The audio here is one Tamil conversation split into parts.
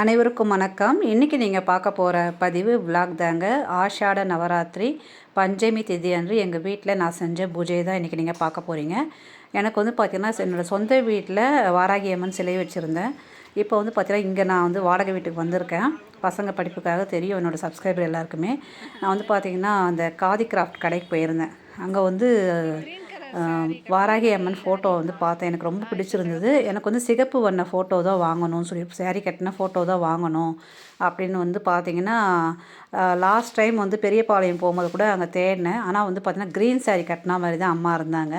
அனைவருக்கும் வணக்கம். இன்றைக்கி நீங்கள் பார்க்க போகிற பதிவு vlog தாங்க. ஆஷாட நவராத்திரி பஞ்சமி திதி அன்று எங்கள் வீட்டில் நான் செஞ்ச பூஜை தான் இன்றைக்கி நீங்கள் பார்க்க போகிறீங்க எனக்கு வந்து பார்த்திங்கன்னா என்னோடய சொந்த வீட்டில் வாராகி அம்மன் சிலை வச்சுருந்தேன். இப்போ வந்து பார்த்திங்கன்னா இங்கே நான் வந்து வாடகை வீட்டுக்கு வந்திருக்கேன். பசங்க படிப்புக்காக தெரியும் என்னோடய சப்ஸ்கிரைபர் எல்லாருக்குமே. நான் வந்து பார்த்திங்கன்னா அந்த காதி கிராஃப்ட் கடைக்கு போயிருந்தேன். அங்கே வந்து வாராகி அம்மன் ஃபோட்டோ வந்து பார்த்தேன். எனக்கு ரொம்ப பிடிச்சிருந்தது. எனக்கு வந்து சிகப்பு வண்ண ஃபோட்டோ தான் வாங்கணும்னு சொல்லி saree கட்டின ஃபோட்டோ தான் வாங்கணும் அப்படின்னு வந்து பார்த்தீங்கன்னா லாஸ்ட் டைம் வந்து பெரியபாளையம் போகும்போது கூட அங்கே தேடினேன். ஆனால் வந்து பார்த்தீங்கன்னா க்ரீன் saree கட்டினா மாதிரி தான் அம்மா இருந்தாங்க.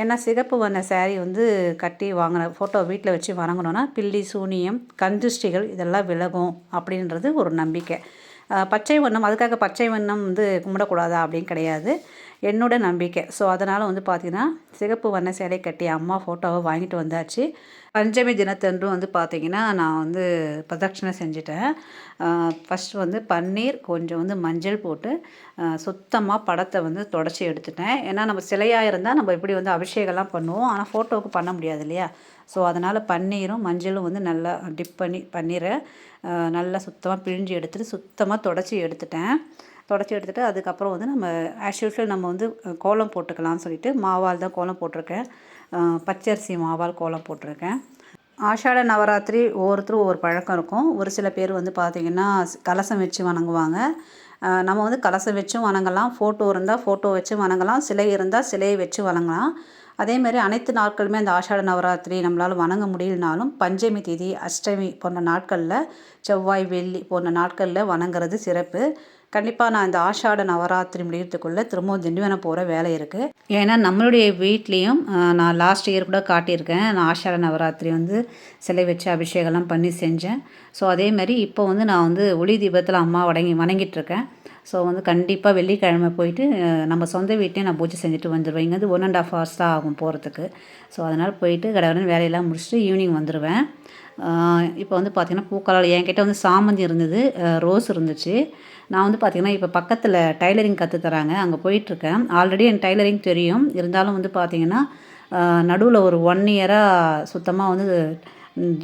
ஏன்னா சிகப்பு வண்ண saree வந்து கட்டி வாங்கின ஃபோட்டோ வீட்டில் வச்சு வணங்கணும்னா பில்லி சூனியம் கந்திருஷ்டிகள் இதெல்லாம் விலகும் அப்படின்றது ஒரு நம்பிக்கை. பச்சை வண்ணம் அதுக்காக பச்சை வண்ணம் வந்து கும்பிடக்கூடாதா அப்படின்னு கிடையாது. என்னோட நம்பிக்கை. ஸோ அதனால் வந்து பார்த்திங்கன்னா சிகப்பு வண்ண சேலை கட்டி அம்மா ஃபோட்டோவை வாங்கிட்டு வந்தாச்சு. பஞ்சமி தினத்தன்றும் வந்து பார்த்திங்கன்னா நான் வந்து பிரதட்சணை செஞ்சுட்டேன். ஃபஸ்ட் வந்து பன்னீர் கொஞ்சம் வந்து மஞ்சள் போட்டு சுத்தமாக படத்தை வந்து தொடச்சி எடுத்துட்டேன். ஏன்னா நம்ம சிலையாக இருந்தால் நம்ம இப்படி வந்து அபிஷேகம்லாம் பண்ணுவோம். ஆனால் ஃபோட்டோவுக்கு பண்ண முடியாது இல்லையா? ஸோ அதனால் பன்னீரும் மஞ்சளும் வந்து நல்லா டிப் பண்ணி பன்னீரை நல்லா சுத்தமாக பிழிஞ்சு எடுத்துகிட்டு சுத்தமாக தொடச்சி எடுத்துட்டேன். தொடச்சி எடுத்துட்டு அதுக்கப்புறம் வந்து நம்ம ஆஸ் யூஷுவல் நம்ம வந்து கோலம் போட்டுக்கலாம்னு சொல்லிட்டு மாவால் தான் கோலம் போட்டிருக்கேன். பச்சரிசி மாவால் கோலம் போட்டிருக்கேன். ஆஷாட நவராத்திரி ஒவ்வொருத்தரும் ஒவ்வொரு பழக்கம் இருக்கும். ஒரு சில பேர் வந்து பார்த்திங்கன்னா கலசம் வச்சு வணங்குவாங்க. நம்ம வந்து கலசம் வச்சும் வணங்கலாம். ஃபோட்டோ இருந்தால் ஃபோட்டோ வச்சு வணங்கலாம். சிலை இருந்தால் சிலையை வச்சு வணங்கலாம். அதேமாரி அனைத்து நாட்களுமே அந்த ஆஷாட நவராத்திரி நம்மளால் வணங்க முடியலனாலும் பஞ்சமி திதி அஷ்டமி போன்ற நாட்களில் செவ்வாய் வெள்ளி போன்ற நாட்களில் வணங்குறது சிறப்பு. கண்டிப்பாக நான் இந்த ஆஷாட நவராத்திரி முடியறதுக்குள்ளே திரும்பவும் திண்டிவனம் போகிற வேலை இருக்குது ஏன்னா நம்மளுடைய வீட்லேயும் நான் லாஸ்ட் இயர் கூட காட்டியிருக்கேன். நான் ஆஷாட நவராத்திரி வந்து சிலை வச்சு அபிஷேகம்லாம் பண்ணி செஞ்சேன். ஸோ அதேமாதிரி இப்போ வந்து நான் வந்து ஒளி தீபத்தில் அம்மா வணங்கி வணங்கிட்டுருக்கேன். ஸோ வந்து கண்டிப்பாக வெள்ளிக்கிழமை போயிட்டு நம்ம சொந்த வீட்லேயும் நான் பூஜை செஞ்சுட்டு வந்துடுவேன் இங்கே வந்து ஒன் அண்ட் ஆஃப் ஹவர்ஸ் தான் ஆகும் போகிறதுக்கு ஸோ அதனால் போயிட்டு கடவுடன் வேலையெல்லாம் முடிச்சுட்டு ஈவினிங் வந்துடுவேன் இப்போ வந்து பார்த்திங்கன்னா பூக்களால் என்கிட்ட வந்து சாமந்தி இருந்தது ரோஸ் இருந்துச்சு. நான் வந்து பார்த்திங்கன்னா இப்போ பக்கத்தில் டைலரிங் கற்று தராங்க அங்கே போயிட்டுருக்கேன். ஆல்ரெடி என் டைலரிங் தெரியும். இருந்தாலும் வந்து பார்த்திங்கன்னா நடுவில் ஒரு ஒன் இயராக சுத்தமாக வந்து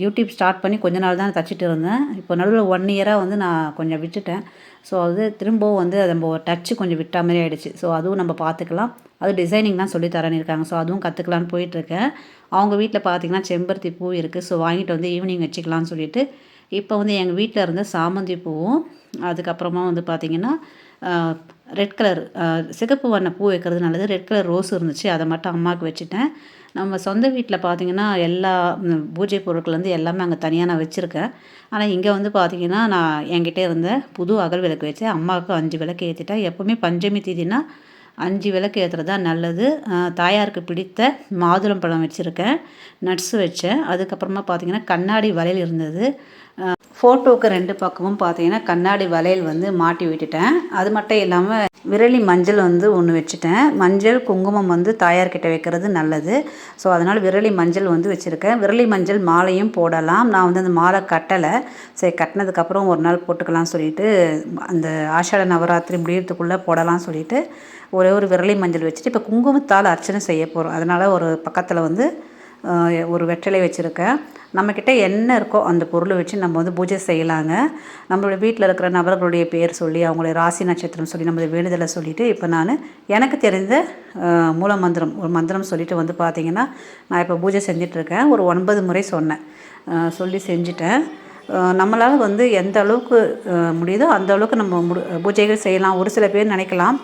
யூடியூப் ஸ்டார்ட் பண்ணி கொஞ்ச நாள் தான் தச்சிட்டு இருந்தேன். இப்போ நடுவில் ஒன் இயராக வந்து நான் கொஞ்சம் விட்டுட்டேன். ஸோ அது திரும்பவும் வந்து நம்ம டச்சு கொஞ்சம் விட்டா மாதிரி ஆயிடுச்சு. ஸோ அதுவும் நம்ம பார்த்துக்கலாம் அது டிசைனிங் தான் சொல்லி தரேன்னு இருக்காங்க. ஸோ அதுவும் கற்றுக்கலான்னு போயிட்டுருக்கேன். அவங்க வீட்டில் பார்த்திங்கன்னா செம்பருத்தி பூ இருக்குது ஸோ வாங்கிட்டு வந்து ஈவினிங் வச்சுக்கலாம்னு சொல்லிட்டு இப்போ வந்து எங்கள் வீட்டில் இருந்த சாமந்தி பூவும் அதுக்கப்புறமா வந்து பார்த்திங்கன்னா ரெட் கலர் சிகப்பு வண்ண பூ வைக்கிறது நல்லது. ரெட் கலர் ரோஸ் இருந்துச்சு. அதை மட்டும் அம்மாவுக்கு வச்சுட்டேன். நம்ம சொந்த வீட்டில் பார்த்தீங்கன்னா எல்லா பூஜை பொருட்கள் வந்து எல்லாமே அங்கே தனியாக நான் வச்சுருக்கேன். ஆனால் இங்கே வந்து பார்த்திங்கன்னா நான் என்கிட்டே இருந்த புது அகல் விளக்கு வச்சேன் அம்மாவுக்கு அஞ்சு விளக்கு ஏற்றிட்டேன் எப்போவுமே பஞ்சமி தீதினா அஞ்சு விளக்கு ஏற்றுறது தான் நல்லது தாயாருக்கு பிடித்த மாதுளம்பழம் வச்சுருக்கேன். நட்ஸ் வச்சேன். அதுக்கப்புறமா பார்த்திங்கன்னா கண்ணாடி வளையல் இருந்தது. ஃபோட்டோவுக்கு ரெண்டு பக்கமும் பார்த்தீங்கன்னா கண்ணாடி வளையல் வந்து மாட்டி விட்டுட்டேன். அது மட்டும் இல்லாமல் விரலி மஞ்சள் வந்து ஒன்று வச்சுட்டேன். மஞ்சள் குங்குமம் வந்து தாயார்கிட்ட வைக்கிறது நல்லது. ஸோ அதனால் விரலி மஞ்சள் வந்து வச்சுருக்கேன். விரலி மஞ்சள் மாலையும் போடலாம். நான் வந்து அந்த மாலை கட்டலை. சரி கட்டினதுக்கப்புறம் ஒரு நாள் போட்டுக்கலாம்னு சொல்லிட்டு அந்த ஆஷாட நவராத்திரி முடியறதுக்குள்ளே போடலாம்னு சொல்லிட்டு ஒரே ஒரு விரலி மஞ்சள் வச்சுட்டு இப்போ குங்குமத்தால் அர்ச்சனை செய்ய போகிறோம் அதனால் ஒரு பக்கத்தில் வந்து ஒரு வெற்றிலை வச்சுருக்கேன். நம்மக்கிட்ட என்ன இருக்கோ அந்த பொருளை வச்சு நம்ம வந்து பூஜை செய்யலாங்க. நம்மளுடைய வீட்டில் இருக்கிற நபர்களுடைய பேர் சொல்லி அவங்களுடைய ராசி நட்சத்திரம் சொல்லி நம்மளுடைய வேண்டுதலை சொல்லிவிட்டு இப்போ நான் எனக்கு தெரிந்த மூல மந்திரம் ஒரு மந்திரம் சொல்லிட்டு வந்து பார்த்தீங்கன்னா நான் இப்போ பூஜை செஞ்சிட்ருக்கேன். ஒரு ஒன்பது முறை சொன்னேன். சொல்லி செஞ்சுட்டேன். நம்மளால் வந்து எந்த அளவுக்கு முடியுதோ அந்த அளவுக்கு நம்ம முடி பூஜைகள் செய்யலாம். ஒரு சில பேர் நினைக்கலாம்.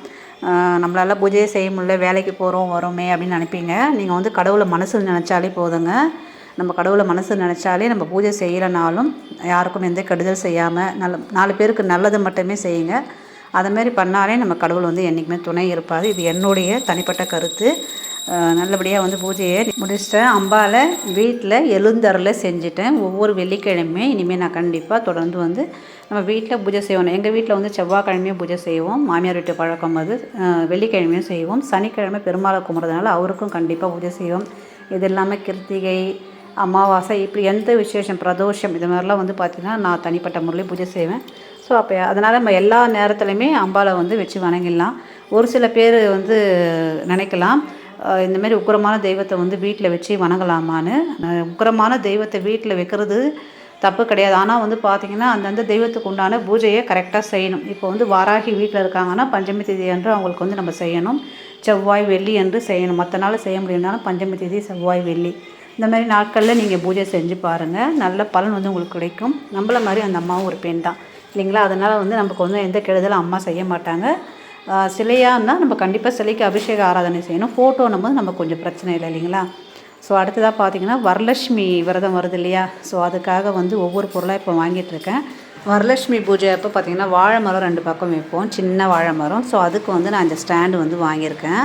நம்மளால் பூஜையே செய்ய முடியல வேலைக்கு போகிறோம் வரோமே அப்படின்னு நினைப்பீங்க. நீங்கள் வந்து கடவுளை மனசில் நினச்சாலே போதுங்க. நம்ம கடவுளை மனசில் நினச்சாலே நம்ம பூஜை செய்யலைனாலும் யாருக்கும் எந்த கெடுதல் செய்யாமல் நல்ல நாலு பேருக்கு நல்லது மட்டுமே செய்யுங்க. அதை மாதிரி பண்ணாலே நம்ம கடவுள் வந்து என்றைக்குமே துணை இருப்பார். இது என்னுடைய தனிப்பட்ட கருத்து. நல்லபடியாக வந்து பூஜையை முடிச்சிட்டேன். அம்பாவை வீட்டில் எழுந்தரில் செஞ்சுட்டேன். ஒவ்வொரு வெள்ளிக்கிழமையும் இனிமேல் நான் கண்டிப்பாக தொடர்ந்து வந்து நம்ம வீட்டில் பூஜை செய்வோம் எங்கள் வீட்டில் வந்து செவ்வாய்க்கிழமையும் பூஜை செய்வோம். மாமியார் வீட்டு பழக்கம் அது. வெள்ளிக்கிழமையும் செய்வோம். சனிக்கிழமை பெருமாளை கும்பிட்றதுனால அவருக்கும் கண்டிப்பாக பூஜை செய்வோம். இது இல்லாமல் கிருத்திகை அமாவாசை இப்படி எந்த விசேஷம் பிரதோஷம் இது மாதிரிலாம் வந்து பார்த்திங்கன்னா நான் தனிப்பட்ட முறையில் பூஜை செய்வேன். ஸோ அப்போ அதனால் நம்ம எல்லா நேரத்துலையுமே அம்பாவை வந்து வச்சு வணங்கிடலாம். ஒரு சில பேர் வந்து நினைக்கலாம். இந்தமாரி உக்கரமான தெய்வத்தை வந்து வீட்டில் வச்சு வணங்கலாமான்னு. உக்கரமான தெய்வத்தை வீட்டில் வைக்கிறது தப்பு கிடையாது. ஆனால் வந்து பார்த்திங்கன்னா அந்தந்த தெய்வத்துக்கு உண்டான பூஜையை கரெக்டாக செய்யணும். இப்போ வந்து வாராகி வீட்டில் இருக்காங்கன்னா பஞ்சமி தேதி அன்று அவங்களுக்கு வந்து நம்ம செய்யணும். செவ்வாய் வெள்ளி என்று செய்யணும். மற்ற நாள் செய்ய முடியும்னாலும் பஞ்சமி தேதி செவ்வாய் வெள்ளி இந்த மாதிரி நாட்களில் நீங்கள் பூஜை செஞ்சு பாருங்கள் நல்ல பலன் வந்து உங்களுக்கு கிடைக்கும். நம்மள மாதிரி அந்த அம்மாவும் ஒரு பெண் தான். இல்லைங்களா? அதனால் வந்து நமக்கு வந்து எந்த கெடுதலும் அம்மா செய்ய மாட்டாங்க. சிலையாக இருந்தால் நம்ம கண்டிப்பாக சிலைக்கு அபிஷேக ஆராதனை செய்யணும். ஃபோட்டோன்னும் போது நம்ம கொஞ்சம் பிரச்சனை இல்லை இல்லைங்களா? ஸோ அடுத்ததாக பார்த்தீங்கன்னா வரலட்சுமி விரதம் வருது இல்லையா? ஸோ அதுக்காக வந்து ஒவ்வொரு பொருளாக இப்போ வாங்கிட்டுருக்கேன் வரலட்சுமி பூஜை அப்போ பார்த்திங்கன்னா வாழை மரம் ரெண்டு பக்கம் வைப்போம். சின்ன வாழை மரம் ஸோ அதுக்கு வந்து நான் இந்த ஸ்டாண்டு வந்து வாங்கியிருக்கேன்.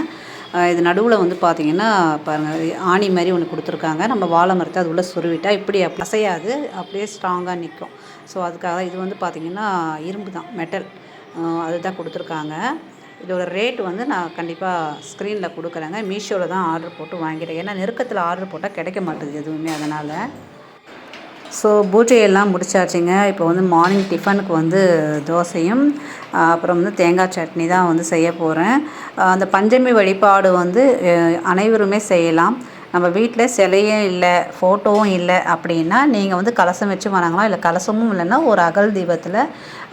இது நடுவில் வந்து பார்த்திங்கன்னா பாருங்கள் ஆணி மாதிரி ஒன்று கொடுத்துருக்காங்க. நம்ம வாழை மரத்தை அது உள்ளே சுருவிட்டா இப்படி அசையாது. அப்படியே ஸ்ட்ராங்காக நிற்கும் ஸோ அதுக்காக இது வந்து பார்த்திங்கன்னா இரும்பு தான் மெட்டல் அதுதான் கொடுத்துருக்காங்க. இதோட ரேட் வந்து நான் கண்டிப்பாக ஸ்க்ரீனில் கொடுக்குறேங்க. மீஷோவில் தான் ஆர்டர் போட்டு வாங்கிட்டேன். ஏன்னா நெருக்கத்தில் ஆர்டர் போட்டால் கிடைக்க மாட்டேங்குது எதுவுமே அதனால். ஸோ பூஜையெல்லாம் முடிச்சாச்சுங்க. இப்போ வந்து மார்னிங் டிஃபனுக்கு வந்து தோசையும் அப்புறம் வந்து தேங்காய் சட்னி தான் வந்து செய்ய போகிறேன் அந்த பஞ்சமி வழிபாடு வந்து அனைவருமே செய்யலாம். நம்ம வீட்டில் சிலையும் இல்லை ஃபோட்டோவும் இல்லை அப்படின்னா நீங்கள் வந்து கலசம் வச்சு வணங்கலாம். இல்லை கலசமும் இல்லைன்னா ஒரு அகல் தீபத்தில்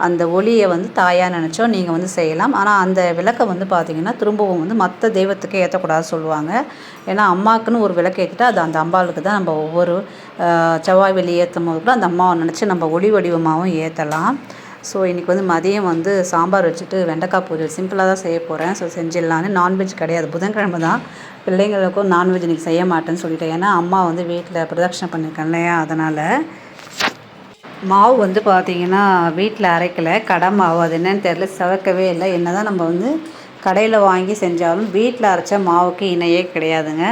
அந்த ஒளியை வந்து தாயாக நினச்சோ நீங்கள் வந்து செய்யலாம். ஆனால் அந்த விளக்கை வந்து பார்த்திங்கன்னா திரும்பவும் வந்து மற்ற தெய்வத்துக்கே ஏற்றக்கூடாது சொல்லுவாங்க. ஏன்னா அம்மாவுக்குன்னு ஒரு விளக்கு ஏற்றிட்டு அது அந்த அம்பாளுக்கு தான் நம்ம ஒவ்வொரு செவ்வாய் வெளி ஏற்றும் போது கூட அந்த அம்மாவை நினச்சி நம்ம ஒளி வடிவமாகவும் ஏற்றலாம் ஸோ இன்றைக்கி வந்து மதியம் வந்து சாம்பார் வச்சுட்டு வெண்டைக்காய் பூஜை சிம்பிளாக தான் செய்ய போகிறேன் ஸோ செஞ்சிடலான்னு நான்வெஜ் கிடையாது. புதன்கிழமை தான். பிள்ளைங்களுக்கும் நான்வெஜ் இன்றைக்கி செய்ய மாட்டேன்னு சொல்லிட்டேன். ஏன்னா அம்மா வந்து வீட்டில் பிரதட்சணை பண்ணியிருக்கேன் இல்லையா? அதனால் மாவு வந்து பார்த்திங்கன்னா வீட்டில் அரைக்கலை. கடை மாவு. அது என்னன்னு தெரில சவக்கவே இல்லை. என்ன தான் நம்ம வந்து கடையில் வாங்கி செஞ்சாலும் வீட்டில் அரைச்ச மாவுக்கு இணையே கிடையாதுங்க.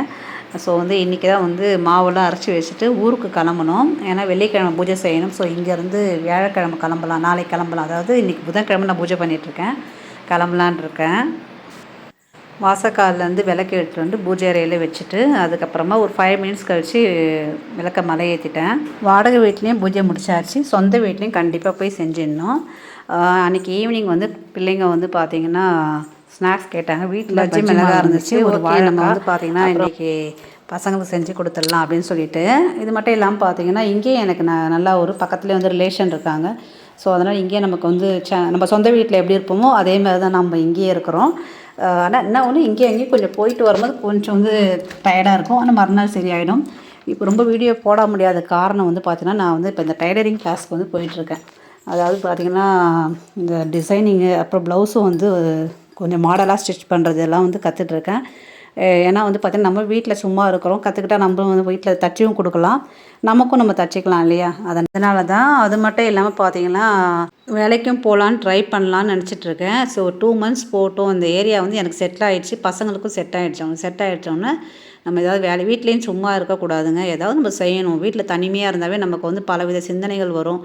ஸோ வந்து இன்றைக்கி தான் வந்து மாவெல்லாம் அரைச்சி வச்சுட்டு ஊருக்கு கிளம்பணும். ஏன்னா வெள்ளிக்கிழமை பூஜை செய்யணும். ஸோ இங்கேருந்து வியாழக்கிழமை கிளம்பலாம். நாளைக்கு கிளம்பலாம். அதாவது இன்றைக்கி புதன்கிழமை நான் பூஜை பண்ணிகிட்ருக்கேன் கிளம்பலான் இருக்கேன். வாசக்கால்லேருந்து விளக்கு எடுத்துகிட்டு வந்து பூஜை அறையில் வச்சுட்டு அதுக்கப்புறமா ஒரு ஃபைவ் மினிட்ஸ் கழித்து விளக்க மலை ஏற்றிட்டேன் வாடகை வீட்லேயும் பூஜை முடிச்சாச்சு. சொந்த வீட்லேயும் கண்டிப்பாக போய் செஞ்சிடணும். அன்றைக்கி ஈவினிங் வந்து பிள்ளைங்க வந்து பார்த்திங்கன்னா ஸ்நாக்ஸ் கேட்டாங்க. வீட்டில் வச்சு மிளகா இருந்துச்சு. ஒரு வாழை நம்ம வந்து பார்த்திங்கன்னா இன்றைக்கி பசங்களுக்கு செஞ்சு கொடுத்துடலாம் அப்படின்னு சொல்லிட்டு. இது மட்டும் இல்லாமல் பார்த்தீங்கன்னா இங்கேயும் எனக்கு நான் நல்லா ஒரு பக்கத்துலேயே வந்து ரிலேஷன் இருக்காங்க. ஸோ அதனால் இங்கேயே நமக்கு வந்து ச நம்ம சொந்த வீட்டில் எப்படி இருப்போமோ அதே மாதிரி தான் நம்ம இங்கேயே இருக்கிறோம். ஆனால் என்ன ஒன்று இங்கேயும் அங்கேயும் கொஞ்சம் போயிட்டு வரும்போது கொஞ்சம் வந்து டயர்டாக இருக்கும். ஆனால் மறுநாள் சரியாயிடும். இப்போ ரொம்ப வீடியோ போட முடியாத காரணம் வந்து பார்த்தீங்கன்னா நான் வந்து இப்போ இந்த டைலரிங் கிளாஸ்க்கு வந்து போயிட்டுருக்கேன் அதாவது பார்த்திங்கன்னா இந்த டிசைனிங்கு அப்புறம் ப்ளவுஸும் வந்து கொஞ்சம் மாடலாக ஸ்டிச் பண்ணுறதெல்லாம் வந்து கற்றுட்ருக்கேன் ஏன்னா வந்து பார்த்திங்கன்னா நம்ம வீட்டில் சும்மா இருக்கிறோம். கற்றுக்கிட்டா நம்மளும் வந்து வீட்டில் தச்சியும் கொடுக்கலாம். நமக்கும் நம்ம தச்சிக்கலாம் இல்லையா? அதனால தான் அது மட்டும் இல்லாமல் பார்த்தீங்கன்னா வேலைக்கும் போகலான்னு ட்ரை பண்ணலான்னு நினச்சிட்ருக்கேன் ஸோ டூ மந்த்ஸ் போட்டோம். அந்த ஏரியா வந்து எனக்கு செட்டில் ஆகிடுச்சு பசங்களுக்கும் செட் ஆகிடுச்சு அவங்க செட் ஆகிடுச்சோன்னே நம்ம ஏதாவது வேலை வீட்லேயும் சும்மா இருக்கக்கூடாதுங்க. ஏதாவது நம்ம செய்யணும். வீட்டில் தனிமையாக இருந்தாவே நமக்கு வந்து பலவித சிந்தனைகள் வரும்.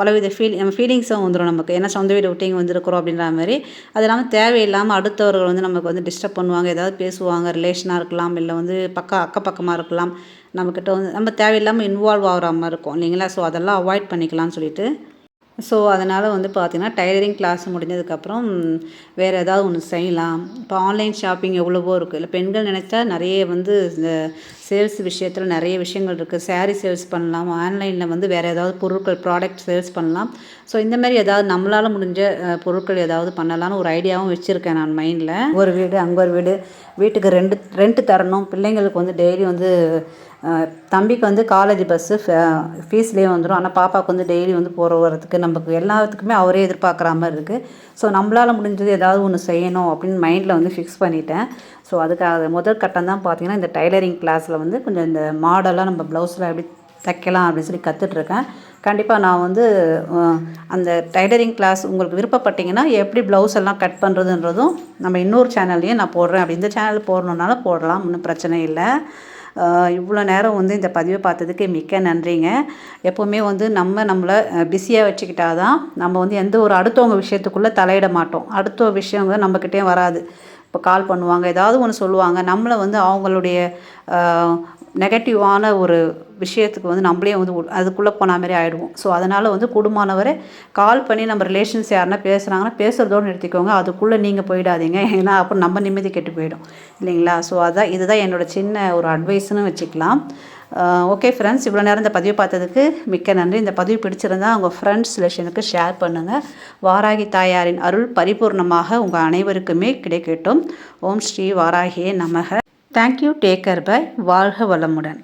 பலவித ஃபீல் நம்ம ஃபீலிங்ஸும் வந்துடும் நமக்கு. ஏன்னா சொந்த வீடு விட்டு இங்கே வந்துருக்குறோம் அப்படின்ற மாதிரி. அது இல்லாமல் தேவையில்லாமல் அடுத்தவர்கள் வந்து நமக்கு வந்து டிஸ்டர்ப் பண்ணுவாங்க. ஏதாவது பேசுவாங்க. ரிலேஷனாக இருக்கலாம். இல்லை வந்து பக்கம் அக்கப்பக்கமாக இருக்கலாம் நம்மக்கிட்ட வந்து நம்ம தேவையில்லாமல் இன்வால்வ் ஆகிற மாதிரி இருக்கும். இல்லைங்களா? ஸோ அதெல்லாம் அவாய்ட் பண்ணிக்கலாம்னு சொல்லிட்டு. ஸோ அதனால் வந்து பார்த்திங்கன்னா டைலரிங் கிளாஸ் முடிஞ்சதுக்கப்புறம் வேறு ஏதாவது ஒன்று செய்யலாம். இப்போ ஆன்லைன் ஷாப்பிங் எவ்வளவோ இருக்குது இல்லை பெண்கள் நினச்சா நிறைய வந்து இந்த சேல்ஸ் விஷயத்தில் நிறைய விஷயங்கள் இருக்குது சேரீ சேல்ஸ் பண்ணலாம். ஆன்லைனில் வந்து வேறு ஏதாவது பொருட்கள் ப்ராடக்ட் சேல்ஸ் பண்ணலாம். ஸோ இந்த மாதிரி ஏதாவது நம்மளால் முடிஞ்ச பொருட்கள் ஏதாவது பண்ணலான்னு ஒரு ஐடியாவும் வச்சுருக்கேன் நான் மைண்டில் ஒரு வீடு அங்கே ஒரு வீடு. வீட்டுக்கு ரெண்டு ரெண்ட்டு தரணும். பிள்ளைங்களுக்கு வந்து டெய்லி வந்து தம்பிக்கு வந்து காலேஜ் பஸ்ஸு ஃபீஸ்லேயே வந்துடும் ஆனால் பாப்பாவுக்கு வந்து டெய்லி வந்து போகிற வரதுக்கு நமக்கு எல்லாத்துக்குமே அவரே எதிர்பார்க்குற மாதிரி இருக்குது ஸோ நம்மளால் முடிஞ்சது ஏதாவது ஒன்று செய்யணும் அப்படின்னு மைண்டில் வந்து ஃபிக்ஸ் பண்ணிட்டேன். ஸோ அதுக்காக முதல் கட்டம் தான் பார்த்திங்கன்னா இந்த டைலரிங் கிளாஸில் வந்து கொஞ்சம் இந்த மாடலாக நம்ம ப்ளவுஸில் எப்படி தைக்கலாம் அப்படின்னு சொல்லி கற்றுட்ருக்கேன் கண்டிப்பாக நான் வந்து அந்த டைலரிங் கிளாஸ் உங்களுக்கு விருப்பப்பட்டீங்கன்னா எப்படி ப்ளவுஸ் எல்லாம் கட் பண்ணுறதுன்றதும் நம்ம இன்னொரு சேனல்லையும் நான் போடுறேன். அப்படி இந்த சேனல் போடணுன்னாலும் போடலாம் ஒன்றும் பிரச்சனை இல்லை. இவ்வளோ நேரம் வந்து இந்த பதிவை பார்த்ததுக்கு மிக்க நன்றிங்க. எப்போவுமே வந்து நம்ம நம்மளை பிஸியாக வச்சுக்கிட்டா தான் நம்ம வந்து எந்த ஒரு அடுத்தவங்க விஷயத்துக்குள்ளே தலையிட மாட்டோம். அடுத்த விஷயங்க நம்மக்கிட்டே வராது. இப்போ கால் பண்ணுவாங்க ஏதாவது ஒன்று சொல்லுவாங்க நம்மளை வந்து அவங்களுடைய நெகட்டிவான ஒரு விஷயத்துக்கு வந்து நம்மளே வந்து அதுக்குள்ளே போன மாதிரி ஆகிடுவோம் ஸோ அதனால் வந்து குடும்பமானவரை கால் பண்ணி நம்ம ரிலேஷன்ஸ் யாருன்னா பேசுகிறாங்கன்னா பேசுகிறதோடு நிறுத்திக்கோங்க. அதுக்குள்ளே நீங்கள் போயிடாதீங்க. ஏன்னா அப்புறம் நம்ம நிம்மதி கெட்டு போயிடும். இல்லைங்களா? ஸோ அதான் இதுதான் என்னோடய சின்ன ஒரு அட்வைஸ்னு வச்சுக்கலாம். ஓகே ஃப்ரெண்ட்ஸ் இவ்வளோ நேரம் இந்த பதிவு பார்த்ததுக்கு மிக்க நன்றி. இந்த பதிவு பிடிச்சிருந்தா உங்கள் ஃப்ரெண்ட்ஸ் ரிலேஷனுக்கு ஷேர் பண்ணுங்கள் வாராகி தாயாரின் அருள் பரிபூர்ணமாக உங்கள் அனைவருக்குமே கிடைக்கட்டும். ஓம் ஸ்ரீ வாராகியே நமக. தேங்க்யூ டேக்கர் பை வாழ்க வளமுடன்